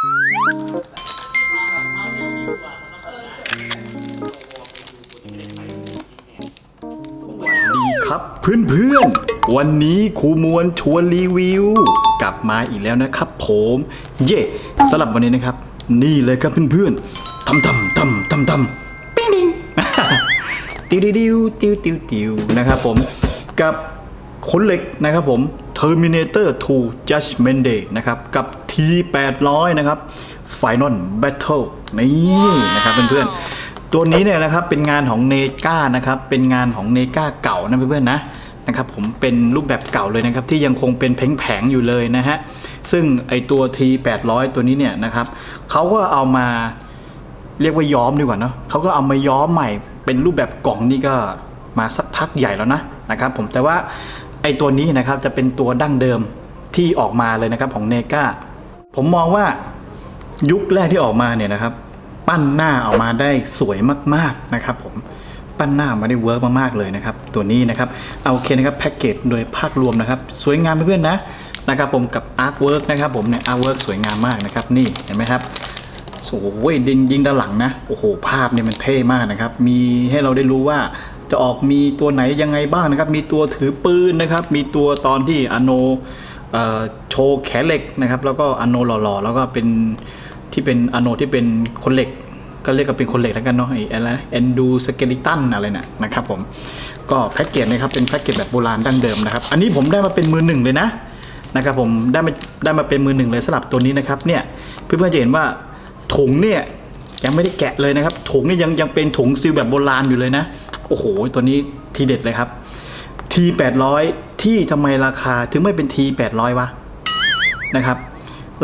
ดีครับเพื่อนๆ วันนี้ครูมวลชวนรีวิว กลับมาอีกแล้วนะครับผม เย่สำหรับวันนี้นะครับ นี่เลยครับเพื่อนๆทำทำทำทำทำปิ้งปิ้งติวดิวติวติวติวนะครับผมกับคนเหล็กนะครับผม Terminator 2 Judgment Day นะครับ กับ T800 นะครับ Final Battle นี่นะครับเพื่อนๆ ตัวนี้เนี่ยนะครับเป็นงานของเนกานะครับ เป็นงานของเนกาเก่านะเพื่อนๆนะนะครับผมเป็นรูปแบบเก่าเลยนะครับ ที่ยังคงเป็นแผงๆอยู่เลยนะฮะ ซึ่งไอตัว T800 ตัวนี้เนี่ยนะครับเขาก็เอามาเรียกว่าย้อมดีกว่าเนอะเขาก็เอามาย้อมใหม่ เป็นรูปแบบกล่องนี่ก็มาสักพักใหญ่แล้วนะนะครับผมแต่ว่า ไอ้ตัวนี้นะครับจะเป็นตัวดั้งเดิมที่ออกมาเลยนะครับของเนกาผมมองว่ายุคแรกที่ออกมาเนี่ยนะครับ ปั้นหน้าออกมาได้สวยมากๆนะครับ ผมปั้นหน้ามาได้เวิร์กมากๆเลยนะครับ ตัวนี้นะครับเอาโอเคนะครับแพ็กเกจโดยภาพรวมนะครับ สวยงามเพื่อนๆนะนะครับผมกับอาร์ตเวิร์กนะครับผมเนี่ยอาร์ตเวิร์กสวยงามมากนะครับ นี่เห็นไหมครับโอ้ยดิงยิงด้านหลังนะโอ้โหภาพเนี่ยมันเท่มากนะครับ มีให้เราได้รู้ว่า จะออกมีตัวไหนยังไงบ้างนะครับ มีตัวถือปืนนะครับ มีตัวตอนที่อโนโชว์แขนเหล็กนะครับ แล้วก็อโนหล่อๆ แล้วก็เป็นที่เป็นอโนที่เป็นคนเหล็ก ก็เรียกกันเป็นคนเหล็กแล้วกันเนาะไอ้อะไรเอนดูสเกลิตันอะไรน่ะนะครับผมก็แพ็กเกจนะครับเป็นแพ็กเกจแบบโบราณดั้งเดิมนะครับ อันนี้ผมได้มาเป็นมือหนึ่งเลยนะนะครับผมได้มาได้มาเป็นมือหนึ่งเลยสำหรับตัวนี้นะครับเนี่ยเพื่อนๆจะเห็นว่าถุงเนี่ย ยังไม่ได้แกะเลยนะครับ ถุงนี่ยังยังเป็นถุงซีลแบบโบราณอยู่เลยนะ โอ้โห ตัวนี้ทีเด็ดเลยครับที800 ที่ทำไมราคาถึงไม่เป็นที800 วะนะครับ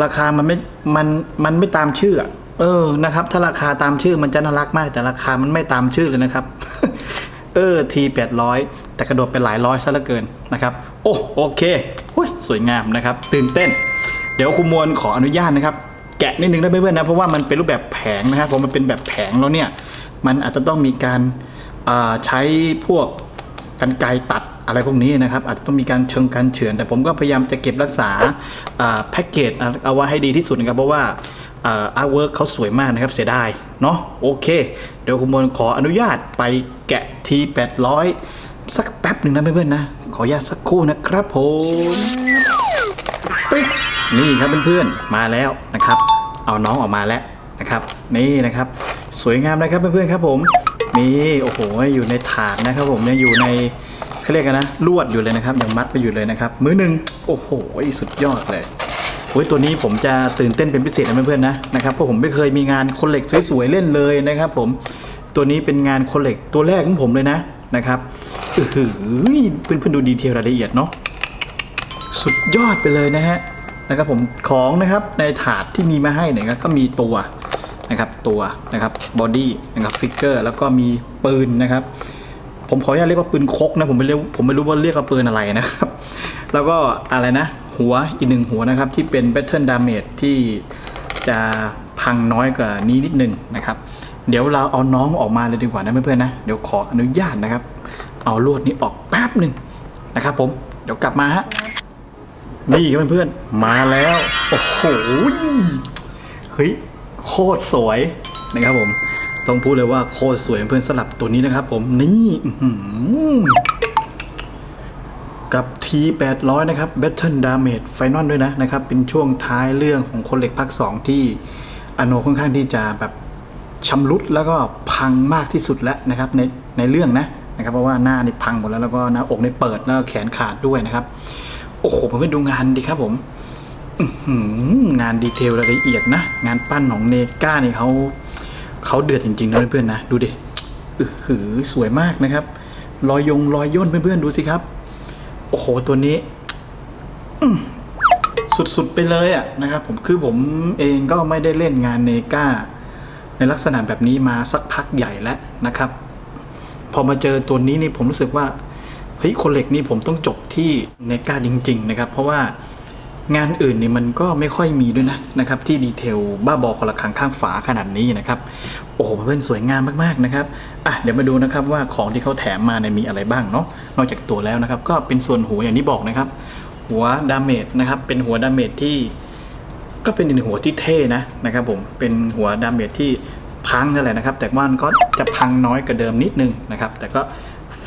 ราคามันไม่ มัน มันไม่ตามชื่อเออ นะครับ ถ้าราคาตามชื่อมันจะน่ารักมาก แต่ราคามันไม่ตามชื่อเลยนะครับ เออทีแปดร้อยแต่กระโดดไปหลายร้อยซะเหลือเกินนะครับ โอ้ โอเค สวยงามนะครับ ตื่นเต้น เดี๋ยวคุณมวลขออนุญาตนะครับ แกะนิดนึงได้ไหมเพื่อนๆนะเพราะว่ามันเป็นรูปแบบแผงนะครับผมมันเป็นแบบแผงแล้วเนี่ย มันอาจจะต้องมีการใช้พวกกันไกรตัดอะไรพวกนี้นะครับ อาจจะต้องมีการเชิงการเฉือน แต่ผมก็พยายามจะเก็บรักษาแพ็กเกจเอาไว้ให้ดีที่สุดนะครับเพราะว่าอาร์เวิร์กเขาสวยมากนะครับเสียดายเนาะโอเค เดี๋ยวคุณมนขออนุญาตไปแกะที800 สักแป๊บหนึ่งนะเพื่อนๆนะ ขออนุญาตสักครู่นะครับผมปิ๊ก นี่ครับเพื่อนๆมาแล้วนะครับ เอาน้องออกมาแล้วนะครับ นี่นะครับ สวยงามนะครับเพื่อนๆครับผมนี่โอ้โหอยู่ในถาดนะครับผมเนี่ยอยู่ในเขาเรียกกันนะลวดอยู่เลยนะครับยังมัดไปอยู่เลยนะครับ มือหนึ่งโอ้โหสุดยอดเลยโอ้ยตัวนี้ผมจะตื่นเต้นเป็นพิเศษนะเพื่อนๆนะนะครับเพราะผมไม่เคยมีงานคนเหล็กสวยๆเล่นเลยนะครับ ผมตัวนี้เป็นงานคนเหล็กตัวแรกของผมเลยนะนะครับอือหือเพื่อนๆดูดีเทลรายละเอียดเนาะสุดยอดไปเลยนะฮะ นะครับผมของนะครับในถาดที่มีมาให้เนี่ยก็มีตัวนะครับตัวนะครับบอดี้นะครับฟิกเกอร์แล้วก็มีปืนนะครับ ผมขออนุญาตเรียกว่าปืนคกนะผมไม่เรียกผมไม่รู้ว่าเรียกว่าปืนอะไรนะครับ แล้วก็อะไรนะ หัวอีกหนึ่งหัวนะครับที่เป็น Battle Damage ที่จะพังน้อยกว่านี้นิดนึงนะครับ เดี๋ยวเราเอาน้องออกมาเลยดีกว่านะเพื่อนๆนะเดี๋ยวขออนุญาตนะครับ เอาลวดนี้ออกแป๊บหนึ่งนะครับ ผมเดี๋ยวกลับมาฮะ นี่ครับเพื่อนๆมาแล้ว โอ้โหเฮ้ยโคตรสวยนะครับผม ต้องพูดเลยว่าโคตรสวยเพื่อนสลับตัวนี้นะครับ ผมนี่กับ T800 นะครับ Battle Damage Final ด้วยนะนะครับ เป็นช่วงท้ายเรื่องของคนเหล็กภาค2 ที่อโนค่อนข้างที่จะแบบชำรุดแล้วก็พังมากที่สุดแล้วนะครับในในเรื่องนะนะครับ เพราะว่าหน้านี่พังหมดแล้วแล้วก็หน้าอกนี่เปิดแล้วแขนขาดด้วยนะครับ โอ้โหเพื่อนดูงานดีครับผมงานดีเทลรายละเอียดนะ งานปั้นของเนก้านี่ยเขาเขาเดือดจริงๆนะเพื่อนๆนะ ดูดิอือหือสวยมากนะครับ รอยยงรอยย่นเพื่อนๆดูสิครับ โอ้โหตัวนี้สุดๆไปเลยอะนะครับ ผมคือผมเองก็ไม่ได้เล่นงานเนกาในลักษณะแบบนี้มาสักพักใหญ่แล้วนะครับ พอมาเจอตัวนี้นี่ผมรู้สึกว่า เฮ้ยคนเหล็กนี่ผมต้องจบที่เนกาจริง ๆ นะครับ เพราะว่างานอื่นนี่มันก็ไม่ค่อยมีด้วยนะนะครับที่ดีเทลบ้าบอคนละครั้งข้างฝาขนาดนี้นะครับโอ้โหเพื่อนสวยงามมากๆนะครับอะเดี๋ยวมาดูนะครับว่าของที่เขาแถมมาเนี่ยมีอะไรบ้างเนาะนอกจากตัวแล้วนะครับ ก็เป็นส่วนหัวอย่างที่บอกนะครับ หัวดาเมจนะครับเป็นหัวดาเมจที่ ก็เป็นอีกหนึ่งหัวที่เท่นะนะครับผมเป็นหัวดาเมจที่พังนั่นแหละนะครับ แต่ว่ามันก็จะพังน้อยกว่าเดิมนิดนึงนะครับ แต่ก็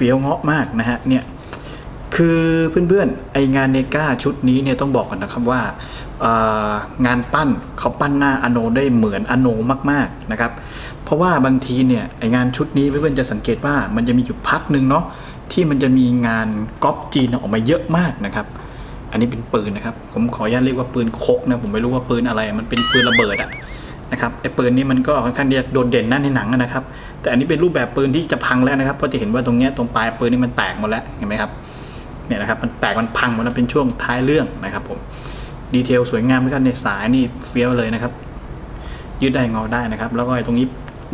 ฟี้ยวเงาะมากนะฮะเนี่ยคือเพื่อนๆไองานเนก้าชุดนี้เนี่ยต้องบอกก่อนนะครับว่างานปั้นเขาปั้นหน้าอโนได้เหมือนอโนมากๆนะครับ เพราะว่าบางทีเนี่ยไองานชุดนี้เพื่อนๆจะสังเกตว่ามันจะมีอยู่พักหนึ่งเนาะที่มันจะมีงานก๊อปจีนออกมาเยอะมากนะครับ อันนี้เป็นปืนนะครับ ผมขออนุญาตเรียกว่าปืนคกนะผมไม่รู้ว่าปืนอะไร มันเป็นปืนระเบิดอะ นะครับไอ้ปืนนี้มันก็ค่อนข้างที่จะโดดเด่นนะในหนังนะครับ แต่อันนี้เป็นรูปแบบปืนที่จะพังแล้วนะครับเพราะจะเห็นว่าตรงเนี้ยตรงปลายปืนนี่มันแตกหมดแล้วเห็นไหมครับเนี่ยนะครับมันแตกมันพังหมดแล้วเป็นช่วงท้ายเรื่องนะครับผมดีเทลสวยงามเหมือนกันในสายนี่เฟี้ยวเลยนะครับ ยืดได้งอได้นะครับ แล้วก็ไอ้ตรงนี้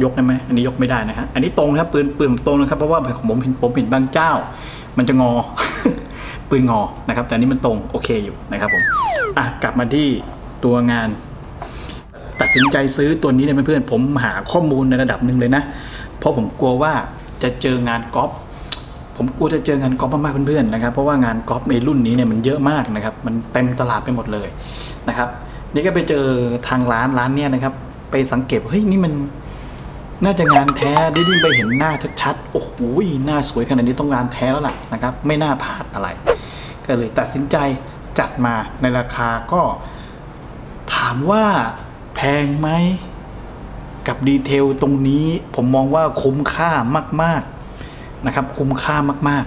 ยกได้ไหมอันนี้ยกไม่ได้นะฮะอันนี้ตรงนะครับปืนปืนตรงนะครับเพราะว่าของผมเห็นผมเห็นบางเจ้า มันจะงอ ปืนงอนะครับ แต่อันนี้มันตรงโอเคอยู่นะครับผมอะกลับมาที่ตัวงาน สินใจซื้อตัวนี้เนี่ยเพื่อนๆผมหาข้อมูลในระดับหนึ่งเลยนะ เพราะผมกลัวว่าจะเจองานก๊อปผมกลัวจะเจองานก๊อปมากๆเพื่อนๆนะครับ เพราะว่างานก๊อปในรุ่นนี้เนี่ยมันเยอะมากนะครับ มันเต็มตลาดไปหมดเลยนะครับ นี่ก็ไปเจอทางร้านร้านเนี่ยนะครับ ไปสังเกตเฮ้ยนี่มันน่าจะงานแท้ได้ยิ่งไปเห็นหน้าชัดๆโอ้โหหน้าสวยขนาดนี้ต้องงานแท้แล้วล่ะนะครับ ไม่น่าพลาดอะไร ก็เลยตัดสินใจจัดมาในราคาก็ถามว่า แพงไหม กับดีเทลตรงนี้ผมมองว่าคุ้มค่ามาก ๆนะครับ คุ้มค่ามาก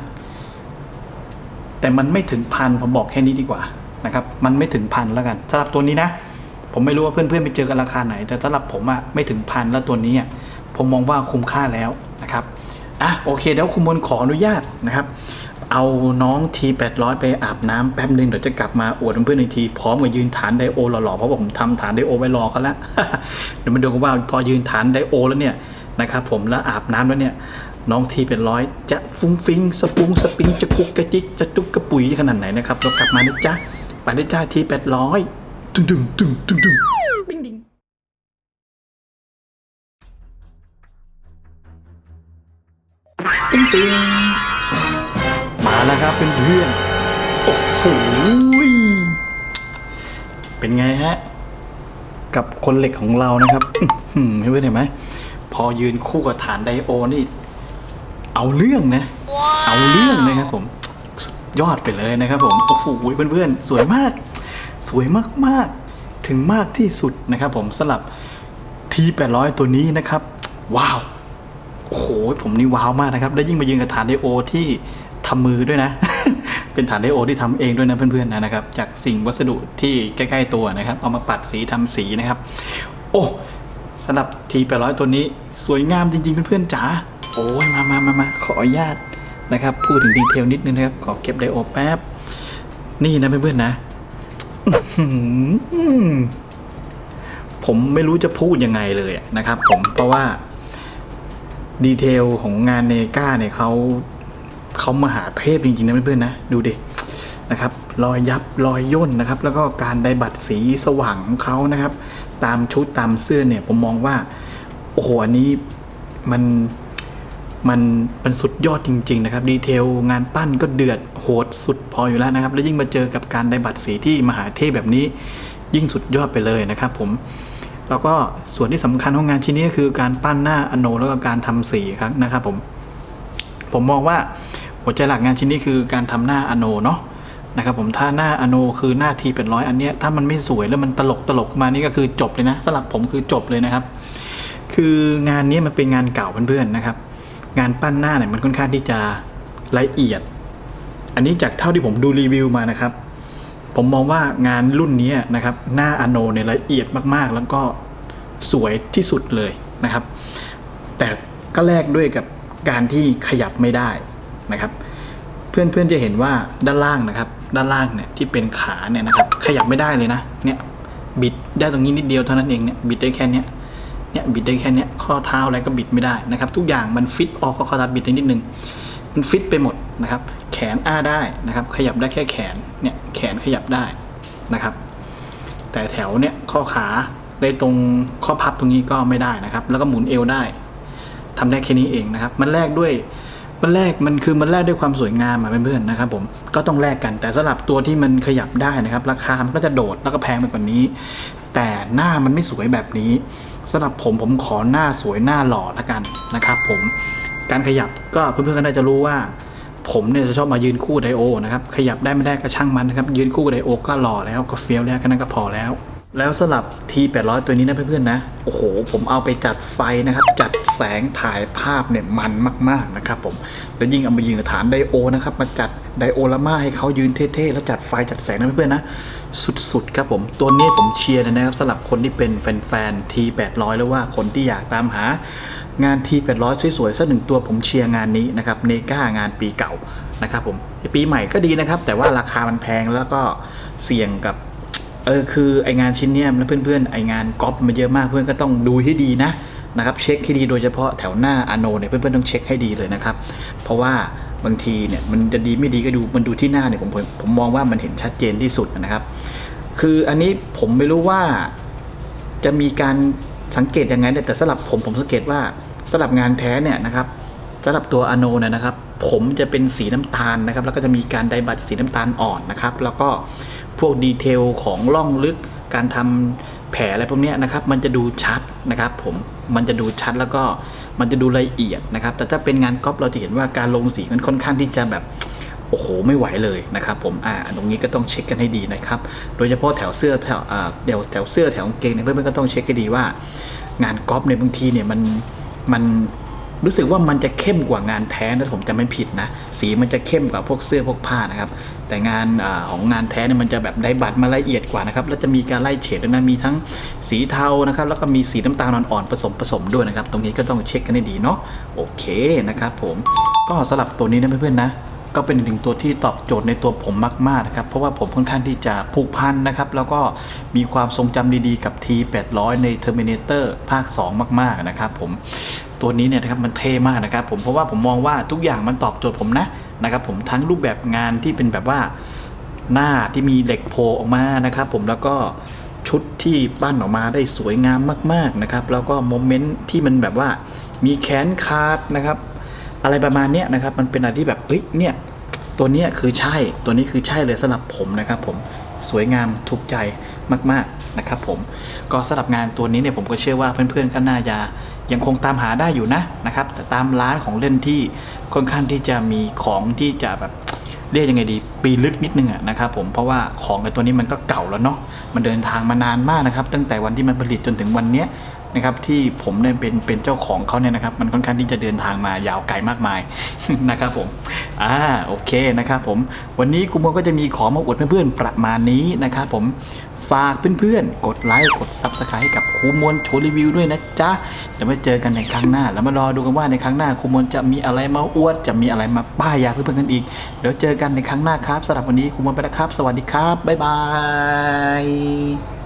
ๆ แต่มันไม่ถึงพันผมบอกแค่นี้ดีกว่านะครับ มันไม่ถึงพันแล้วกันสำหรับตัวนี้นะ ผมไม่รู้ว่าเพื่อนๆไปเจอกันราคาไหน แต่สำหรับผมอะไม่ถึงพันแล้วตัวนี้อะผมมองว่าคุ้มค่าแล้วนะครับอะโอเคเดี๋ยวคุณมนขออนุญาตนะครับ เอาน้องที800ไปอาบน้ำแป๊บนึงเดี๋ยวจะกลับมาอวดเพื่อนๆในที พร้อมกับยืนฐานไดโอหล่อๆเพราะผมทำฐานไดโอไว้รอกันแล้วเดี๋ยวมาดูกันว่าพอยืนฐานไดโอแล้วเนี่ยนะครับผมแล้วอาบน้ำแล้วเนี่ยน้องทีเป็นร้อยจะฟุ้งฟิ้งสปุงสปริงจะกุกกระจิกจะจุกกระปุ๋ยขนาดไหนนะครับเรากลับมานะจ๊ะไปนะจ๊ะทีแปดร้อยตึงตึงตึงตึงตึงปิ้งดิงปิ้งปิง มาแล้วครับเพื่อนๆโอ้โหเป็นไงฮะ กับคนเหล็กของเรานะครับอื้อหือเพื่อนๆเห็นไหม พอยืนคู่กับฐานไดโอนี่ เอาเรื่องนะ เอาเรื่องนะครับผมสุดยอดไปเลยนะครับผมโอ้โหเพื่อนๆ สวยมาก สวยมากๆ ถึงมากที่สุดนะครับผมสำหรับ T800 ตัวนี้นะครับ ว้าวโอ้โหผมนี่ว้าวมากนะครับ แล้วยิ่งมายืนกับฐานไดโอที่ ทำมือด้วยนะ เป็นฐานไดโอที่ทำเองด้วยนะเพื่อนๆนะครับ จากสิ่งวัสดุที่ใกล้ๆตัวนะครับ เอามาปัดสีทำสีนะครับ โอ้สำหรับ T800 ตัวนี้สวยงามจริงๆเพื่อนๆจ๋าโอ้ยมามามามาขออนุญาตนะครับ พูดถึงดีเทลนิดนึงนะครับ ขอเก็บไดโอแป๊บ นี่นะเพื่อนๆนะผมไม่รู้จะพูดยังไงเลยนะครับ ผมเพราะว่าดีเทลของงานเนก้าเนี่ยเขา เขามาหาเทพจริงๆนะเพื่อนๆนะ ดูดินะครับรอยยับรอยย่นนะครับ แล้วก็การไดบัตรสีสว่างของเขานะครับ ตามชุดตามเสื้อเนี่ยผมมองว่าโอ้โหอันนี้มันมันมันสุดยอดจริง ๆ นะครับ ดีเทลงานปั้นก็เดือดโหดสุดพออยู่แล้วนะครับ แล้วยิ่งมาเจอกับการไดบัตรสีที่มหาเทพแบบนี้ ยิ่งสุดยอดไปเลยนะครับผมแล้วก็ส่วนที่สำคัญของงานชิ้นนี้ก็คือการปั้นหน้าอโนแล้วก็การทำสีครับนะครับผม ผมมองว่าหัวใจหลักงานชิ้นนี้คือการทำหน้าอโนเนาะนะครับผมถ้าหน้าอโนคือหน้าทีเป็นร้อยอันเนี้ยถ้ามันไม่สวยแล้วมันตลกตลกมานี่ก็คือจบเลยนะสำหรับผมคือจบเลยนะครับ คืองานนี้มันเป็นงานเก่าเพื่อนๆนะครับ งานปั้นหน้าเนี่ยมันค่อนข้างที่จะละเอียด อันนี้จากเท่าที่ผมดูรีวิวมานะครับ ผมมองว่างานรุ่นนี้นะครับ หน้าอโนเนี่ยละเอียดมากๆ แล้วก็สวยที่สุดเลยนะครับ แต่ก็แลกด้วยกับ การที่ขยับไม่ได้นะครับ เพื่อนๆจะเห็นว่าด้านล่างนะครับ ด้านล่างเนี่ยที่เป็นขาเนี่ยนะครับ ขยับไม่ได้เลยนะ เนี่ยบิดได้ตรงนี้นิดเดียวเท่านั้นเองเนี่ยบิดได้แค่เนี้ยเนี่ยบิดได้แค่เนี้ยข้อเท้าอะไรก็บิดไม่ได้นะครับ ทุกอย่างมันฟิตออกข้อเท้าบิดได้นิดนึงมันฟิตไปหมดนะครับ แขนอ้าได้นะครับ ขยับได้แค่แขนเนี่ยแขนขยับได้นะครับ แต่แถวเนี่ยข้อขาได้ตรงข้อพับตรงนี้ก็ไม่ได้นะครับ แล้วก็หมุนเอวได้ ทำได้แค่นี้เองนะครับ มันแลกด้วยมันแลกมันคือมันแลกด้วยความสวยงามอะเพื่อนๆนะครับผมก็ต้องแลกกันแต่สำหรับตัวที่มันขยับได้นะครับ ราคามันก็จะโดดแล้วก็แพงไปกว่านี้ แต่หน้ามันไม่สวยแบบนี้สำหรับผมผมขอหน้าสวยหน้าหล่อละกันนะครับ ผมการขยับก็เพื่อนๆก็น่าจะรู้ว่า ผมเนี่ยจะชอบมายืนคู่ไดโอนะครับขยับได้ไม่ได้ก็ช่างมันนะครับยืนคู่ไดโอก็หล่อแล้วก็เฟี้ยวแล้วแค่นั้นก็พอแล้ว แล้วสำหรับ T800 ตัวนี้นะเพื่อนๆนะ โอ้โห ผมเอาไปจัดไฟนะครับ จัดแสงถ่ายภาพเนี่ยมันมากๆนะครับผม แล้วยิ่งเอามายิงกับฐานไดโอนะครับ มาจัดไดโอลาม่าให้เขายืนเท่ๆ แล้วจัดไฟจัดแสงนะเพื่อนๆนะ สุดๆครับผม ตัวนี้ผมเชียร์เลยนะครับสำหรับคนที่เป็นแฟนๆ T800 หรือว่าคนที่อยากตามหางาน T800 สวยๆสักหนึ่งตัวผมเชียร์งานนี้นะครับ เนก้างานปีเก่านะครับผม ปีใหม่ก็ดีนะครับ แต่ว่าราคามันแพงแล้วก็เสี่ยงกับ ออคือไองานชิ้นเนี้ยแล้วเพื่อนๆไองานก๊อปมันเยอะมากเพื่อนก็ต้องดูให้ดีนะนะครับเช็คให้ดีโดยเฉพาะแถวหน้าอโนเนี่ยเพื่อนๆต้องเช็คให้ดีเลยนะครับ เพราะว่าบางทีเนี่ยมันจะดีไม่ดีก็ดูมันดูที่หน้าเนี่ยผมผมผมมองว่ามันเห็นชัดเจนที่สุดนะครับ คืออันนี้ผมไม่รู้ว่าจะมีการสังเกตยังไงแต่สำหรับผมผมสังเกตว่าสำหรับงานแท้เนี่ยนะครับสำหรับตัวอโนเนี่ยนะครับ ผมจะเป็นสีน้ำตาลนะครับ แล้วก็จะมีการไดบัตสีน้ำตาลอ่อนนะครับ แล้วก็ พวกดีเทลของล่องลึกการทำแผลอะไรพวกนี้นะครับ มันจะดูชัดนะครับผมมันจะดูชัดแล้วก็มันจะดูละเอียดนะครับ แต่ถ้าเป็นงานก๊อปเราจะเห็นว่าการลงสีมันค่อนข้างที่จะแบบโอ้โหไม่ไหวเลยนะครับผมอ่าตรงนี้ก็ต้องเช็คกันให้ดีนะครับ โดยเฉพาะแถวเสื้อแถวอ่าเดี๋ยวแถวเสื้อแถวกางเกงเนี่ยเพื่อนๆก็ต้องเช็คให้ดีว่า งานก๊อปในบางทีเนี่ยมันมัน รู้สึกว่ามันจะเข้มกว่างานแท้นะผมจะไม่ผิดนะ สีมันจะเข้มกว่าพวกเสื้อพวกผ้านะครับ แต่งานอของงานแท้เนี่ยมันจะแบบได้บัตรมาละเอียดกว่านะครับ แล้วจะมีการไล่เฉดด้วยนะ มีทั้งสีเทานะครับ แล้วก็มีสีน้ำตาลอ่อนๆผสมผสมด้วยนะครับ ตรงนี้ก็ต้องเช็คกันให้ดีเนาะ โอเคนะครับผม ก็สลับตัวนี้นะเพื่อนๆนะ ก็เป็นอีกหนึ่งตัวที่ตอบโจทย์ในตัวผมมากๆนะครับเพราะว่าผมค่อนข้างที่จะผูกพันนะครับ แล้วก็มีความทรงจำดีๆกับ T800 ใน Terminator ภาค 2 มากๆนะครับผมตัวนี้เนี่ยนะครับมันเท่มากนะครับผมเพราะว่าผมมองว่าทุกอย่างมันตอบโจทย์ผมนะนะครับผมทั้งรูปแบบงานที่เป็นแบบว่าหน้าที่มีเหล็กโผล่ออกมานะครับผมแล้วก็ชุดที่ปั้นออกมาได้สวยงามมาก ๆนะครับ แล้วก็โมเมนต์ที่มันแบบว่ามีแขนคาดนะครับ อะไรประมาณเนี้ยนะครับ มันเป็นอะไรที่แบบเฮ้ยเนี่ยตัวเนี้ยคือใช่ตัวนี้คือใช่เลยสำหรับผมนะครับผมสวยงามถูกใจมากๆนะครับผมก็สำหรับงานตัวนี้เนี่ยผมก็เชื่อว่าเพื่อนๆก็น่าจะยังคงตามหาได้อยู่นะนะครับ แต่ตามร้านของเล่นที่ค่อนข้างที่จะมีของที่จะแบบเรียกยังไงดี ปีลึกนิดนึงอะนะครับผมเพราะว่าของไอ้ตัวนี้มันก็เก่าแล้วเนาะมันเดินทางมานานมากนะครับ ตั้งแต่วันที่มันผลิตจนถึงวันเนี้ย นะครับที่ผมเนี่ยเป็นเป็นเจ้าของเขาเนี่ยนะครับ มันค่อนข้างที่จะเดินทางมายาวไกลมากมายนะครับผมอ่าโอเคนะครับผมวันนี้คุณโมก็จะมีของมาอวดเพื่อนๆประมาณนี้นะครับผมฝากเพื่อนๆ กดไลค์กดซับสไครต์ให้กับครูมวลโชว์รีวิวด้วยนะจ๊ะเดี๋ยวมาเจอกันในครั้งหน้า แล้วมารอดูกันว่าในครั้งหน้าครูมวลจะมีอะไรมาอวด จะมีอะไรมาป้ายยาเพื่อนๆกันอีก เดี๋ยวเจอกันในครั้งหน้าครับสำหรับวันนี้ครูมวลไปแล้วครับ สวัสดีครับบ๊ายบาย